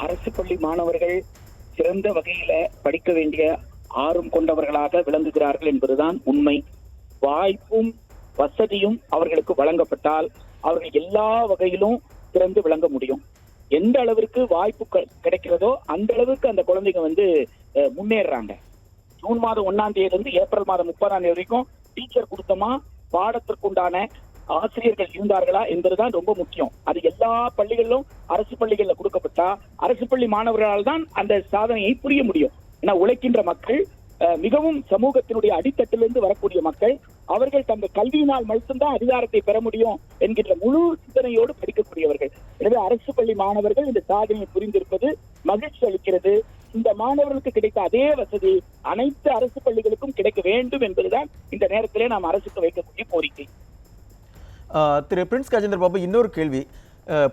அரசு பள்ளி மாணவர்கள் சிறந்த வகையில படிக்க வேண்டிய ஆர்வம் கொண்டவர்களாக விளங்குகிறார்கள் என்பதுதான் உண்மை. வாய்ப்பும் வசதியும் அவர்களுக்கு வழங்கப்பட்டால் அவர்கள் எல்லா வகையிலும் சிறந்து விளங்க முடியும். எந்த அளவிற்கு வாய்ப்பு க- கிடைக்கிறதோ அந்த அளவுக்கு அந்த குழந்தைங்க வந்து அஹ், முன்னேறுறாங்க ஜூன் மாதம் ஒன்னாம் தேதியில இருந்து ஏப்ரல் மாதம் முப்பதாம் தேதி வரைக்கும் டீச்சர் கொடுத்தமா பாடத்திற்குண்டான ஆசிரியர்கள் இருந்தார்களா என்பதுதான் ரொம்ப முக்கியம். அது எல்லா பள்ளிகளிலும் அரசு பள்ளிகள்ல கொடுக்கப்பட்டா அரசு பள்ளி மாணவர்களால் தான் அந்த சாதனையை புரிய முடியும். ஏன்னா உழைக்கின்ற மக்கள் மிகவும் சமூகத்தினுடைய அடித்தட்டிலிருந்து வரக்கூடிய மக்கள் அவர்கள் தங்கள் கல்வியினால் மட்டும்தான் அதிகாரத்தை பெற முடியும் என்கின்ற முழு சிந்தனையோடு படிக்கக்கூடியவர்கள். எனவே அரசு பள்ளி மாணவர்கள் இந்த சாதனையை புரிந்திருப்பது மகிழ்ச்சி அளிக்கிறது. இந்த மாணவர்களுக்கு கிடைத்த அதே வசதி அனைத்து அரசு பள்ளிகளுக்கும் கிடைக்க வேண்டும் என்பதுதான் இந்த நேரத்திலே நாம் அரசுக்கு வைக்கக்கூடிய கோரிக்கை. திரு பிரின்ஸ் கஜேந்திர பாபு இன்னொரு கேள்வி.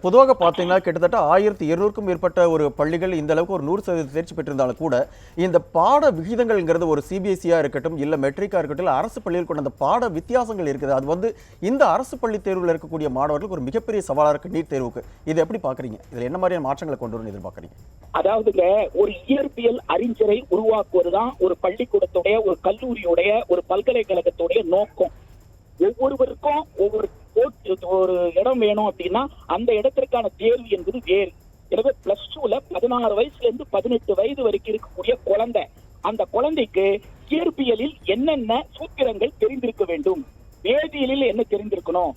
பொதுவாக பார்த்தீங்கன்னா கிட்டத்தட்ட ஆயிரத்தி இருநூறுக்கும் மேற்பட்ட ஒரு பள்ளிகள் இந்த அளவுக்கு ஒரு நூறு சதவீத தேர்ச்சி பெற்றிருந்தாலும் கூட இந்த பாட விகிதங்கள்ங்கிறது ஒரு சிபிஎஸ்சியாக இருக்கட்டும் இல்லை மெட்ரிக்காக இருக்கட்டும் இல்லை அரசு பள்ளியில் கொண்ட அந்த பாட வித்தியாசங்கள் இருக்குது. அது வந்து இந்த அரசு பள்ளி தேர்வில் இருக்கக்கூடிய மாணவர்களுக்கு ஒரு மிகப்பெரிய சவாலாக இருக்குது நீட் தேர்வுக்கு. இதை எப்படி பார்க்குறீங்க? இதில் என்ன மாதிரியான மாற்றங்களை கொண்டு வரணும் எதிர்பார்க்குறீங்க? அதாவதுங்க ஒரு இயற்பியல் அறிஞரை உருவாக்குவதுதான் ஒரு பள்ளிக்கூடத்துடைய ஒரு கல்லூரியுடைய ஒரு பல்கலைக்கழகத்துடைய நோக்கம். ஒவ்வொருவருக்கும் ஒவ்வொரு ஒரு இடம் வேணும் அப்படின்னா அந்த இடத்திற்கான தேர்வு என்பது வேறு. எனவே பிளஸ் டூல பதினாறு வயசுல இருந்து பதினெட்டு வயது வரைக்கும் இருக்கக்கூடிய குழந்தை. அந்த குழந்தைக்கு இயற்பியலில் என்னென்ன சூத்திரங்கள் தெரிந்திருக்க வேண்டும்? வேதியியலில் என்ன தெரிந்திருக்கணும்?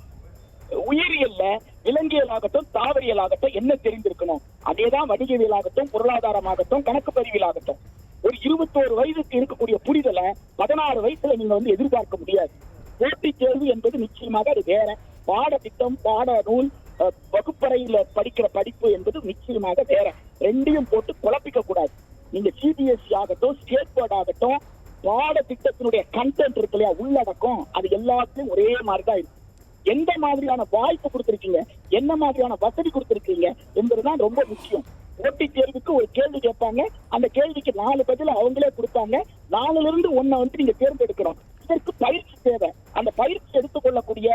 உயிரியல்ல விலங்கியலாகட்டும் தாவரியலாகட்டும் என்ன தெரிந்திருக்கணும்? அதேதான் வணிகவியலாகட்டும் பொருளாதாரமாகட்டும் கணக்கு பதிவியலாகட்டும் ஒரு இருபத்தோரு வயதுக்கு இருக்கக்கூடிய புரிதலை பதினாறு வயசுல நீங்க வந்து எதிர்பார்க்க முடியாது. போட்டித் தேர்வு என்பது நிச்சயமாக அது வேற. பாடத்திட்டம் பாட நூல் அஹ், வகுப்பறையில படிக்கிற படிப்பு என்பது நிச்சயமாக வேற ரெண்டையும் போட்டு குழப்பிக்க கூடாது. நீங்க சிபிஎஸ்சி ஆகட்டும் ஸ்டேட் போர்ட் ஆகட்டும் பாடத்திட்டத்தினுடைய கண்டென்ட் இருக்கு இல்லையா உள்ளடக்கம் அது எல்லாத்துலயும் ஒரே மாதிரி தான் இருக்கு. எந்த மாதிரியான வாய்ப்பு கொடுத்துருக்கீங்க என்ன மாதிரியான வசதி கொடுத்துருக்கீங்க என்பதுதான் ரொம்ப முக்கியம். போட்டி தேர்வுக்கு ஒரு கேள்வி கேட்பாங்க அந்த கேள்விக்கு நாலு பதில் அவங்களே கொடுப்பாங்க நாலுல இருந்து ஒன்ன வந்து நீங்க தேர்ந்தெடுக்கணும். இதற்கு பயிற்சி தேவை. அந்த பயிற்சி எடுத்துக்கொள்ளக்கூடிய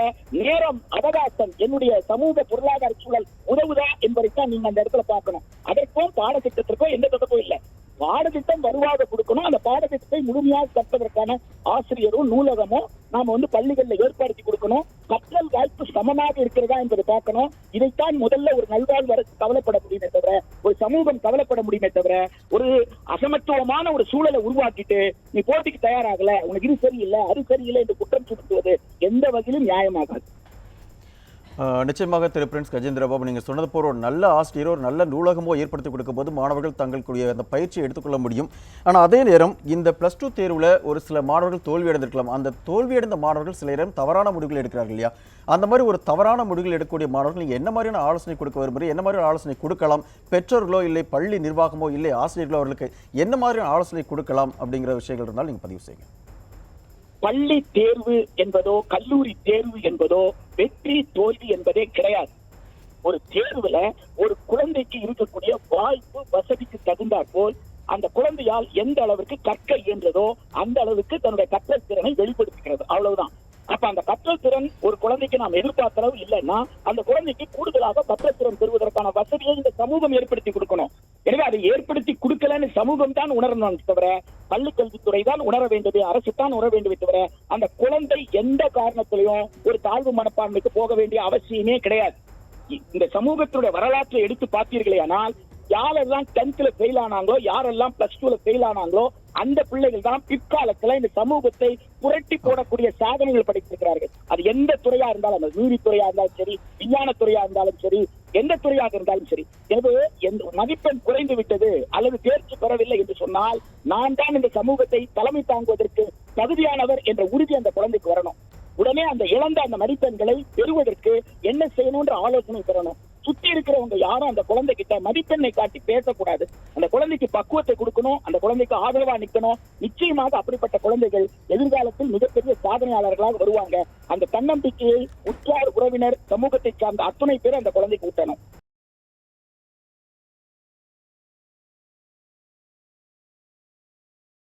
நேரம் அவகாசம் என்னுடைய சமூக பொருளாதார சூழல் உதவுதா என்பதைத்தான் நீங்க அந்த இடத்துல பார்க்கணும். அதற்கும் பாடத்திட்டத்திற்கும் எந்த தொடர்பும் இல்லை. பாடத்திட்டம் வருவாக கொடுக்கணும். அந்த பாடத்திட்டத்தை முழுமையாக கற்பதற்கான ஆசிரியரும் நூலகமும் நாம வந்து பள்ளிகளில் ஏற்படுத்தி கொடுக்கணும். சமமாக இருக்கிறதா என்பதை பார்க்கணும். இதைத்தான் முதல்ல ஒரு நல்வாழ்வு வர கவலைப்பட முடியுமே தவிர ஒரு சமூகம் கவலைப்பட முடியுமே தவிர ஒரு அசமத்துவமான ஒரு சூழலை உருவாக்கிட்டு நீ போட்டிக்கு தயாராகல உனக்கு இது சரியில்லை அது சரியில்லை என்று குற்றம் சுமத்துவது எந்த வகையிலும் நியாயமாகாது. நிச்சயமாக திரு பிரின்ஸ் கஜேந்திரபாபு நீங்கள் சொன்னது போல ஒரு நல்ல ஆசிரியரோ ஒரு நல்ல நூலகமோ ஏற்படுத்தி கொடுக்கும்போது மாணவர்கள் தங்களுக்குரிய அந்த பயிற்சியை எடுத்துக்கொள்ள முடியும். ஆனால் அதே நேரம் இந்த ப்ளஸ் டூ தேர்வில் ஒரு சில மாணவர்கள் தோல்வி அடைந்திருக்கலாம். அந்த தோல்வியடைந்த மாணவர்கள் சில நேரம் தவறான முடிவுகள் எடுக்கிறார்கள் இல்லையா? அந்த மாதிரி ஒரு தவறான முடிவுகள் எடுக்கக்கூடிய மாணவர்கள் நீங்கள் என்ன மாதிரியான ஆலோசனை கொடுக்க விரும்புகிறீங்க என்ன மாதிரியான ஆலோசனை கொடுக்கலாம்? பெற்றோர்களோ இல்லை பள்ளி நிர்வாகமோ இல்லை ஆசிரியர்களோ அவர்களுக்கு என்ன மாதிரியான ஆலோசனை கொடுக்கலாம் அப்படிங்கிற விஷயங்கள் இருந்தால் நீங்கள் பதிவு செய்யுங்க. பள்ளி தேர்வு என்பதோ கல்லூரி தேர்வு என்பதோ வெற்றி தோல்வி என்பதே கிடையாது. ஒரு தேர்வுல ஒரு குழந்தைக்கு இருக்கக்கூடிய வாய்ப்பு வசதிக்கு தகுந்தாற் போல் அந்த குழந்தையால் எந்த அளவுக்கு கற்க இயன்றதோ அந்த அளவுக்கு தன்னுடைய கற்றல் திறனை வெளிப்படுத்துகிறது. அவ்வளவுதான். அப்ப அந்த கற்றல் திறன் ஒரு குழந்தைக்கு நாம் எதிர்பார்த்த அளவு இல்லைன்னா அந்த குழந்தைக்கு கூடுதலாக கற்றல் திறன் பெறுவதற்கான வசதியை இந்த சமூகம் ஏற்படுத்தி கொடுக்கணும். எனவே அதை ஏற்படுத்தி கொடுக்கலன்னு சமூகம் தான் உணரணும் தவிர பள்ளிக்கல்வித்துறை தான் உணர வேண்டியது அரசு தான் உணர வேண்டியது தவிர அந்த குழந்தை எந்த காரணத்திலையும் ஒரு தாழ்வு மனப்பான்மைக்கு போக வேண்டிய அவசியமே கிடையாது. இந்த சமூகத்தினுடைய வரலாற்றை எடுத்து பார்த்தீர்களே ஆனால் யாரெல்லாம் டென்த்ல ஃபெயில் ஆனாங்களோ யாரெல்லாம் பிளஸ் டூல ஃபெயில் ஆனாங்களோ அந்த பிள்ளைகள் தான் பிற்காலத்துல இந்த சமூகத்தை புரட்டி போடக்கூடிய சாதனைகள் படித்திருக்கிறார்கள். அது எந்த துறையா இருந்தாலும் நீதித்துறையா இருந்தாலும் சரி விஞ்ஞான துறையா இருந்தாலும் சரி எந்த துறையாக இருந்தாலும் சரி எனவே மதிப்பெண் குறைந்து விட்டது அல்லது தேர்ச்சி பெறவில்லை என்று சொன்னால் நான் தான் இந்த சமூகத்தை தலைமை தாங்குவதற்கு தகுதியானவர் என்ற உறுதி அந்த குழந்தைக்கு வரணும். உடனே அந்த இழந்த அந்த மதிப்பெண்களை பெறுவதற்கு என்ன செய்யணும்ன்ற ஆலோசனை பெறணும். சுத்தி இருக்கிறவங்க யாரும் அந்த குழந்தை கிட்ட மதிப்பெண்ணை காட்டி பேசக்கூடாது. அந்த குழந்தைக்கு பக்குவத்தை கொடுக்கணும் அந்த குழந்தைக்கு ஆதரவா நிக்கணும். நிச்சயமாக அப்படிப்பட்ட குழந்தைகள் எதிர்காலத்தில் மிகப்பெரிய சாதனையாளர்களாக வருவாங்க. அந்த தன்னம்பிக்கையை உற்றார் உறவினர் சமூகத்தை சார்ந்த அத்துணை பேர் அந்த குழந்தைக்கு ஊட்டணும்.